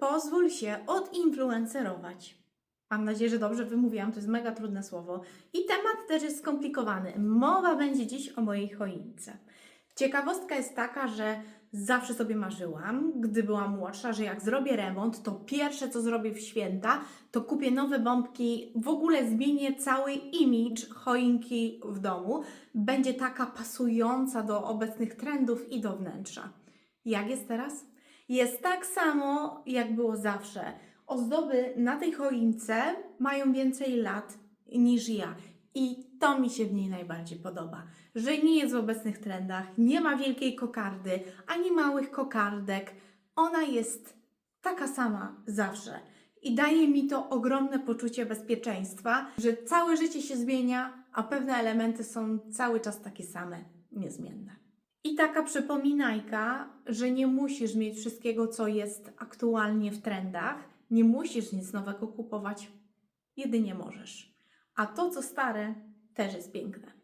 Pozwól się odinfluencerować. Mam nadzieję, że dobrze wymówiłam, to jest mega trudne słowo. I temat też jest skomplikowany. Mowa będzie dziś o mojej choince. Ciekawostka jest taka, że zawsze sobie marzyłam, gdy byłam młodsza, że jak zrobię remont, to pierwsze co zrobię w święta, to kupię nowe bombki, w ogóle zmienię cały imidż choinki w domu. Będzie taka pasująca do obecnych trendów i do wnętrza. Jak jest teraz? Jest tak samo, jak było zawsze. Ozdoby na tej choince mają więcej lat niż ja. I to mi się w niej najbardziej podoba, że nie jest w obecnych trendach, nie ma wielkiej kokardy, ani małych kokardek. Ona jest taka sama zawsze. I daje mi to ogromne poczucie bezpieczeństwa, że całe życie się zmienia, a pewne elementy są cały czas takie same, niezmienne. I taka przypominajka, że nie musisz mieć wszystkiego, co jest aktualnie w trendach, nie musisz nic nowego kupować, jedynie możesz. A to, co stare, też jest piękne.